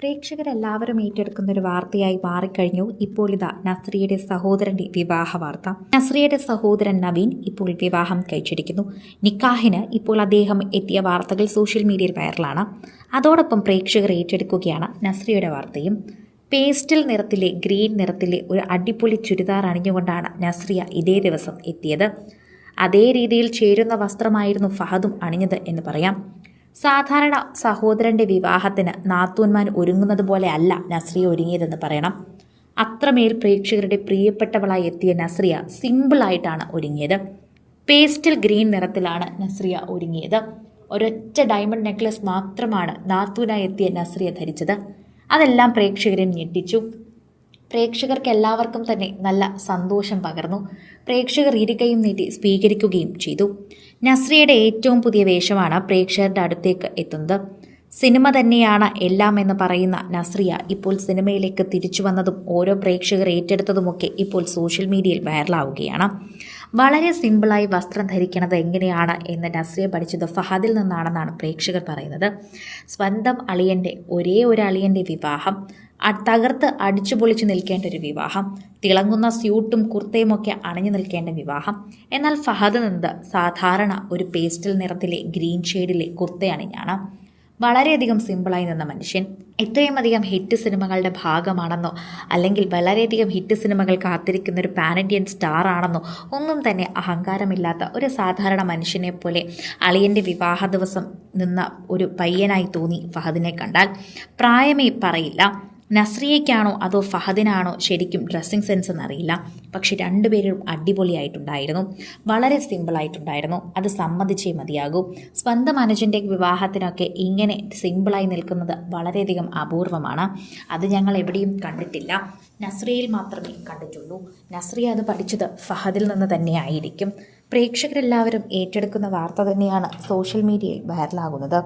പ്രേക്ഷകരെല്ലാവരും ഏറ്റെടുക്കുന്ന ഒരു വാർത്തയായി മാറിക്കഴിഞ്ഞു. ഇപ്പോൾ ഇതാ നസ്രിയയുടെ സഹോദരന്റെ വിവാഹ വാർത്ത. നസ്രിയയുടെ സഹോദരൻ നവീൻ ഇപ്പോൾ വിവാഹം കഴിച്ചിരിക്കുന്നു. നിക്കാഹിന് ഇപ്പോൾ അദ്ദേഹം എത്തിയ വാർത്തകൾ സോഷ്യൽ മീഡിയയിൽ വൈറലാണ്. അതോടൊപ്പം പ്രേക്ഷകർ ഏറ്റെടുക്കുകയാണ് നസ്രിയയുടെ വാർത്തയും. പേസ്റ്റൽ നിറത്തിലെ ഗ്രീൻ നിറത്തിലെ ഒരു അടിപൊളി ചുരിദാർ അണിഞ്ഞുകൊണ്ടാണ് നസ്രിയ ഇതേ ദിവസം എത്തിയത്. അതേ രീതിയിൽ ചേരുന്ന വസ്ത്രമായിരുന്നു ഫഹദും അണിഞ്ഞത് എന്ന് പറയാം. സാധാരണ സഹോദരന്റെ വിവാഹത്തിന് നാത്തൂന്മാൻ ഒരുങ്ങുന്നത് പോലെ അല്ല നസ്രിയ ഒരുങ്ങിയതെന്ന് പറയണം. അത്രമേൽ പ്രേക്ഷകരുടെ പ്രിയപ്പെട്ടവളായി എത്തിയ നസ്രിയ സിമ്പിളായിട്ടാണ് ഒരുങ്ങിയത്. പേസ്റ്റൽ ഗ്രീൻ നിറത്തിലാണ് നസ്രിയ ഒരുങ്ങിയത്. ഒരൊറ്റ ഡയമണ്ട് നെക്ലസ് മാത്രമാണ് നാത്തൂനായി എത്തിയ നസ്രിയ ധരിച്ചത്. അതെല്ലാം പ്രേക്ഷകരെ ഞെട്ടിച്ചു. പ്രേക്ഷകർക്ക് എല്ലാവർക്കും തന്നെ നല്ല സന്തോഷം പകർന്നു. പ്രേക്ഷകർ ഇരുകയും നീട്ടി സ്വീകരിക്കുകയും ചെയ്തു. നസ്രിയയുടെ ഏറ്റവും പുതിയ വേഷമാണ് പ്രേക്ഷകരുടെ അടുത്തേക്ക് എത്തുന്നത്. സിനിമ തന്നെയാണ് എല്ലാം എന്ന് പറയുന്ന നസ്രിയ ഇപ്പോൾ സിനിമയിലേക്ക് തിരിച്ചു വന്നതും ഓരോ പ്രേക്ഷകർ ഏറ്റെടുത്തതുമൊക്കെ ഇപ്പോൾ സോഷ്യൽ മീഡിയയിൽ വൈറലാവുകയാണ്. വളരെ സിമ്പിളായി വസ്ത്രം ധരിക്കുന്നത് എങ്ങനെയാണ് എന്ന് നസ്രിയ പഠിച്ചത് ഫഹദിൽ നിന്നാണെന്നാണ് പ്രേക്ഷകർ പറയുന്നത്. സ്വന്തം അളിയന്റെ ഒരേ ഒരു അളിയന്റെ വിവാഹം തകർത്ത് അടിച്ചു പൊളിച്ച് നിൽക്കേണ്ട ഒരു വിവാഹം. തിളങ്ങുന്ന സ്യൂട്ടും കുർത്തയും ഒക്കെ അണിഞ്ഞു നിൽക്കേണ്ട വിവാഹം. എന്നാൽ ഫഹദ് നിന്നത് സാധാരണ ഒരു പേസ്റ്റൽ നിറത്തിലെ ഗ്രീൻ ഷെയ്ഡിലെ കുർത്തയണിഞ്ഞാണ് വളരെയധികം സിമ്പിളായി നിന്ന മനുഷ്യൻ. ഇത്രയും അധികം ഹിറ്റ് സിനിമകളുടെ ഭാഗമാണെന്നോ അല്ലെങ്കിൽ വളരെയധികം ഹിറ്റ് സിനിമകൾ കാത്തിരിക്കുന്ന ഒരു പാൻ ഇന്ത്യൻ സ്റ്റാർ ആണെന്നോ ഒന്നും തന്നെ അഹങ്കാരമില്ലാത്ത ഒരു സാധാരണ മനുഷ്യനെ പോലെ അളിയന്റെ വിവാഹ ദിവസം നിന്ന ഒരു പയ്യനായി തോന്നി ഫഹദിനെ കണ്ടാൽ. പ്രായമേ പറയില്ല. നസ്രിയയ്ക്കാണോ അതോ ഫഹദിനാണോ ശരിക്കും ഡ്രസ്സിങ് സെൻസ് എന്നറിയില്ല. പക്ഷെ രണ്ടുപേരും അടിപൊളിയായിട്ടുണ്ടായിരുന്നു. വളരെ സിമ്പിളായിട്ടുണ്ടായിരുന്നു അത് സമ്മതിച്ചേ മതിയാകൂ. സ്വന്തം അനുജന്റെ വിവാഹത്തിനൊക്കെ ഇങ്ങനെ സിമ്പിളായി നിൽക്കുന്നത് വളരെയധികം അപൂർവമാണ്. അത് ഞങ്ങൾ എവിടെയും കണ്ടിട്ടില്ല. നസ്രിയയിൽ മാത്രമേ കണ്ടിട്ടുള്ളൂ. നസ്രിയ അത് പഠിച്ചത് ഫഹദിൽ നിന്ന് തന്നെയായിരിക്കും. പ്രേക്ഷകരെല്ലാവരും ഏറ്റെടുക്കുന്ന വാർത്ത തന്നെയാണ് സോഷ്യൽ മീഡിയയിൽ വൈറലാകുന്നത്.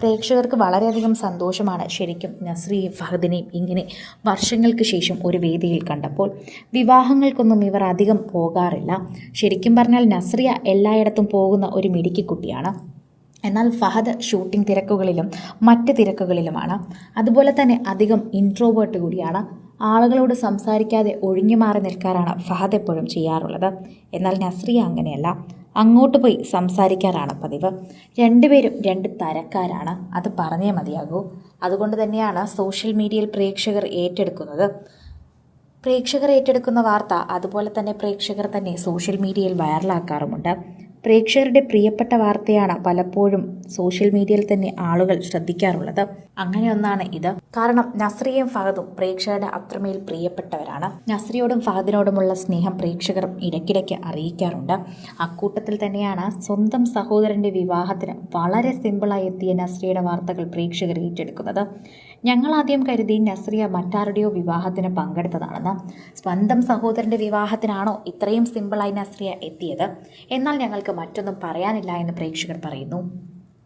പ്രേക്ഷകർക്ക് വളരെയധികം സന്തോഷമാണ് ശരിക്കും നസ്രിയെയും ഫഹദിനെയും ഇങ്ങനെ വർഷങ്ങൾക്ക് ശേഷം ഒരു വേദിയിൽ കണ്ടപ്പോൾ. വിവാഹങ്ങൾക്കൊന്നും ഇവർ അധികം പോകാറില്ല. ശരിക്കും പറഞ്ഞാൽ നസ്രിയ എല്ലായിടത്തും പോകുന്ന ഒരു മിടുക്കിക്കുട്ടിയാണ് എന്നാൽ ഫഹദ് ഷൂട്ടിംഗ് തിരക്കുകളിലും മറ്റ് തിരക്കുകളിലുമാണ്. അതുപോലെ തന്നെ അധികം ഇൻട്രോവേർട്ട് കൂടിയാണ്. ആളുകളോട് സംസാരിക്കാതെ ഒഴിഞ്ഞു മാറി നിൽക്കാറാണ് ഫഹദ് എപ്പോഴും ചെയ്യാറുള്ളത്. എന്നാൽ നസ്രിയ അങ്ങനെയല്ല. അങ്ങോട്ട് പോയി സംസാരിക്കാറാണ് പതിവ്. രണ്ടുപേരും രണ്ട് തരക്കാരാണ്. അത് പറഞ്ഞേ മതിയാകൂ. അതുകൊണ്ട് തന്നെയാണ് സോഷ്യൽ മീഡിയയിൽ പ്രേക്ഷകർ ഏറ്റെടുക്കുന്നത്. പ്രേക്ഷകർ ഏറ്റെടുക്കുന്ന വാർത്ത അതുപോലെ തന്നെ പ്രേക്ഷകർ തന്നെ സോഷ്യൽ മീഡിയയിൽ വൈറലാക്കാറുമുണ്ട്. പ്രേക്ഷകരുടെ പ്രിയപ്പെട്ട വാർത്തയാണ് പലപ്പോഴും സോഷ്യൽ മീഡിയയിൽ തന്നെ ആളുകൾ ശ്രദ്ധിക്കാറുള്ളത്. അങ്ങനെ ഒന്നാണ് ഇത്. കാരണം നസ്രിയയും ഫഹദും പ്രേക്ഷകരുടെ അത്രമേൽ പ്രിയപ്പെട്ടവരാണ്. നസ്രിയോടും ഫഹദിനോടുമുള്ള സ്നേഹം പ്രേക്ഷകർ ഇടയ്ക്കിടയ്ക്ക് അറിയിക്കാറുണ്ട്. അക്കൂട്ടത്തിൽ തന്നെയാണ് സ്വന്തം സഹോദരന്റെ വിവാഹത്തിന് വളരെ സിമ്പിളായി എത്തിയ നസ്രിയുടെ വാർത്തകൾ പ്രേക്ഷകർ ഏറ്റെടുക്കുന്നത്. ഞങ്ങൾ ആദ്യം കരുതി നസ്രിയ മറ്റാരുടെയോ വിവാഹത്തിന് പങ്കെടുത്തതാണെന്ന്. സ്വന്തം സഹോദരന്റെ വിവാഹത്തിനാണോ ഇത്രയും സിമ്പിളായി നസ്രിയ എത്തിയത്? എന്നാൽ ഞങ്ങൾക്ക് മറ്റൊന്നും പറയാനില്ല എന്ന് പ്രേക്ഷകർ പറയുന്നു.